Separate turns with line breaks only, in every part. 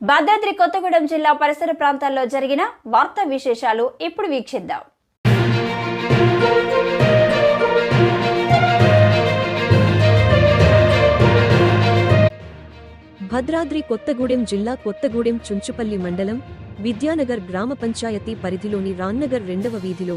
భద్రాద్రి కొత్తగూడెం జిల్లా పరిసర ప్రాంతాల్లో జరిగిన వార్తా విశేషాలు ఇప్పుడు వీక్షిద్దాం.
భద్రాద్రి కొత్తగూడెం జిల్లా కొత్తగూడెం చుంచుపల్లి మండలం విద్యానగర్ గ్రామ పంచాయతీ పరిధిలోని రాన్నగర్ రెండవ వీధిలో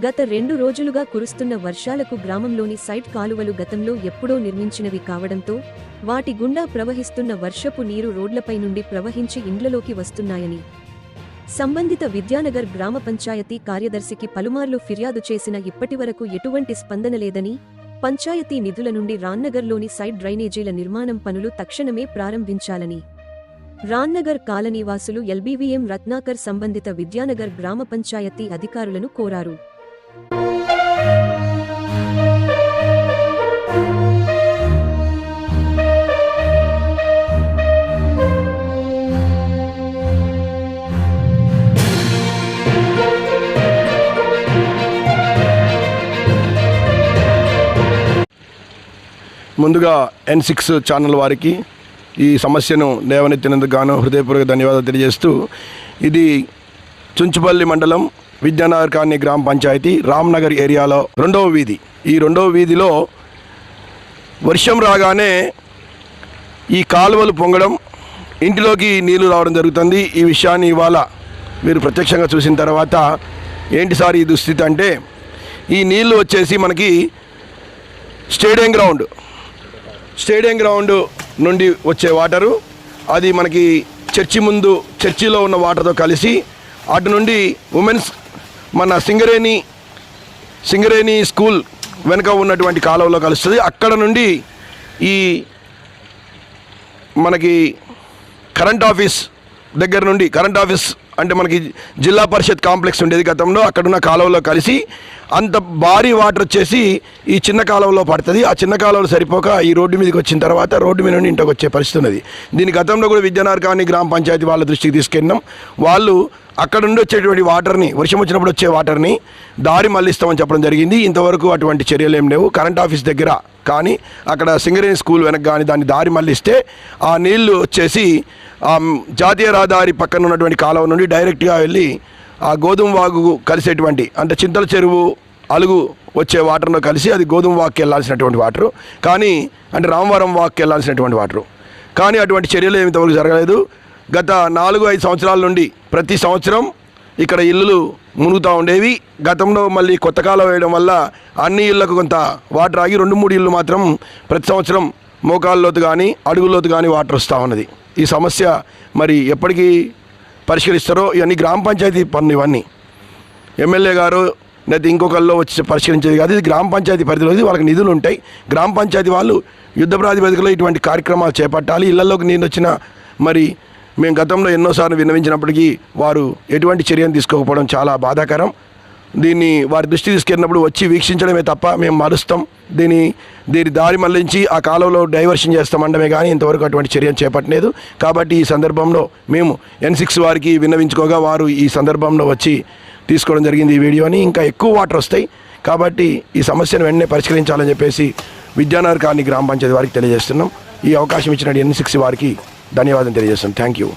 గత రెండు రోజులుగా కురుస్తున్న వర్షాలకు గ్రామంలోని సైట్ కాలువలు గతంలో ఎప్పుడో నిర్మించినవి కావడంతో వాటి గుండా ప్రవహిస్తున్న వర్షపు నీరు రోడ్లపై నుండి ప్రవహించి ఇండ్లలోకి వస్తున్నాయని. సంబంధిత విద్యానగర్ గ్రామ పంచాయతీ కార్యదర్శికి పలుమార్లు ఫిర్యాదు చేసిన ఇప్పటివరకు ఎటువంటి స్పందన లేదని పంచాయతీ నిధుల నుండి రాన్నగర్లోని సైడ్ డ్రైనేజీల నిర్మాణం పనులు తక్షణమే ప్రారంభించాలని. రాన్నగర్ కాలనీవాసులు ఎల్బీవీఎం రత్నాకర్ సంబంధిత విద్యానగర్ గ్రామ పంచాయతీ అధికారులను కోరారు.
ముందుగా ఎన్ సిక్స్ ఛానల్ వారికి ఈ సమస్యను లేవనెత్తినందుకు గాను హృదయపూర్వక ధన్యవాదాలు తెలియజేస్తూ ఇది చుంచుపల్లి మండలం విద్యానగర్ కాలనీ గ్రామ పంచాయతీ రామ్నగర్ ఏరియాలో రెండవ వీధి. ఈ రెండవ వీధిలో వర్షం రాగానే ఈ కాలువలు పొంగడం ఇంటిలోకి నీళ్ళు రావడం జరుగుతుంది. ఈ విషయాన్ని ఇవాళ మీరు ప్రత్యక్షంగా చూసిన తర్వాత ఏంటి సార్ ఈ దుస్థితి అంటే ఈ నీళ్ళు వచ్చేసి మనకి స్టేడియం గ్రౌండ్ స్టేడియం గ్రౌండ్ నుండి వచ్చే వాటరు. అది మనకి చర్చి ముందు చర్చిలో ఉన్న వాటర్తో కలిసి అటు నుండి ఉమెన్స్ మన సింగరేణి సింగరేణి స్కూల్ వెనుక ఉన్నటువంటి కాలువలో కలుస్తుంది. అక్కడ నుండి ఈ మనకి కరెంట్ ఆఫీస్ దగ్గర నుండి కరెంట్ ఆఫీస్ అంటే మనకి జిల్లా పరిషత్ కాంప్లెక్స్ ఉండేది గతంలో. అక్కడున్న కాలువలో కలిసి అంత భారీ వాటర్ వచ్చేసి ఈ చిన్న కాలువలో పడుతుంది. ఆ చిన్న కాలువలు సరిపోక ఈ రోడ్డు మీదకి వచ్చిన తర్వాత రోడ్డు మీద నుండి ఇంటికి వచ్చే పరిస్థితి ఉన్నది. దీని గతంలో కూడా విద్యానార్కాన్ని గ్రామ పంచాయతీ వాళ్ళ దృష్టికి తీసుకెళ్ళినాం. వాళ్ళు అక్కడ నుండి వచ్చేటువంటి వాటర్ని వర్షం వచ్చినప్పుడు వచ్చే వాటర్ని దారి మళ్ళిస్తామని చెప్పడం జరిగింది. ఇంతవరకు అటువంటి చర్యలు ఏం లేవు. కరెంట్ ఆఫీస్ దగ్గర కానీ అక్కడ సింగరేణి స్కూల్ వెనక కానీ దాన్ని దారి మళ్ళిస్తే ఆ నీళ్ళు వచ్చేసి ఆ జాతీయ రహదారి పక్కన ఉన్నటువంటి కాలువ నుండి డైరెక్ట్గా వెళ్ళి ఆ గోధుమ వాగు కలిసేటువంటి అంటే చింతల చెరువు అలుగు వచ్చే వాటర్లో కలిసి అది గోధుమ వాక్కి వెళ్ళాల్సినటువంటి వాటరు. కానీ అంటే రామవరం వాక్కి వెళ్ళాల్సినటువంటి వాటరు. కానీ అటువంటి చర్యలు ఏమి ఇంతవరకు జరగలేదు. గత నాలుగు ఐదు సంవత్సరాల నుండి ప్రతి సంవత్సరం ఇక్కడ ఇల్లులు మునుగుతూ ఉండేవి. గతంలో మళ్ళీ కొత్త కాలం వేయడం వల్ల అన్ని ఇళ్ళకు కొంత వాటర్ ఆగి రెండు మూడు ఇళ్ళు మాత్రం ప్రతి సంవత్సరం మోకాళ్ళలోతు కానీ అడుగుల్లోతు కానీ వాటర్ వస్తూ ఉన్నది. ఈ సమస్య మరి ఎప్పటికీ పరిష్కరిస్తారో ఇవన్నీ గ్రామ పంచాయతీ పనులు ఇవన్నీ. ఎమ్మెల్యే గారు లేదా ఇంకొకళ్ళు వచ్చి పరిష్కరించేది కాదు. ఇది గ్రామ పంచాయతీ పరిధిలో వాళ్ళకి నిధులు ఉంటాయి. గ్రామ పంచాయతీ వాళ్ళు యుద్ధ ప్రాతిపదికలో ఇటువంటి కార్యక్రమాలు చేపట్టాలి. ఇళ్ళలోకి నేను వచ్చిన మరి మేము గతంలో ఎన్నోసార్లు విన్నవించినప్పటికీ వారు ఎటువంటి చర్యను తీసుకోకపోవడం చాలా బాధాకరం. దీన్ని వారి దృష్టి తీసుకెళ్ళినప్పుడు వచ్చి వీక్షించడమే తప్ప మేము మరుస్తాం. దీని దీని దారి మళ్ళించి ఆ కాలంలో డైవర్షన్ చేస్తామండమే కానీ ఇంతవరకు అటువంటి చర్యను చేపట్టలేదు. కాబట్టి ఈ సందర్భంలో మేము ఎన్ సిక్స్ వారికి విన్నవించుకోగా వారు ఈ సందర్భంలో వచ్చి తీసుకోవడం జరిగింది ఈ వీడియోని. ఇంకా ఎక్కువ వాటర్ వస్తాయి. కాబట్టి ఈ సమస్యను వెంటనే పరిష్కరించాలని చెప్పేసి విద్యానగర్ కాలనీ గ్రామ పంచాయతీ వారికి తెలియజేస్తున్నాం. ఈ అవకాశం ఇచ్చిన ఎన్ సిక్స్ వారికి ధన్యవాదం తెలియజేస్తున్నాం థ్యాంక్ యూ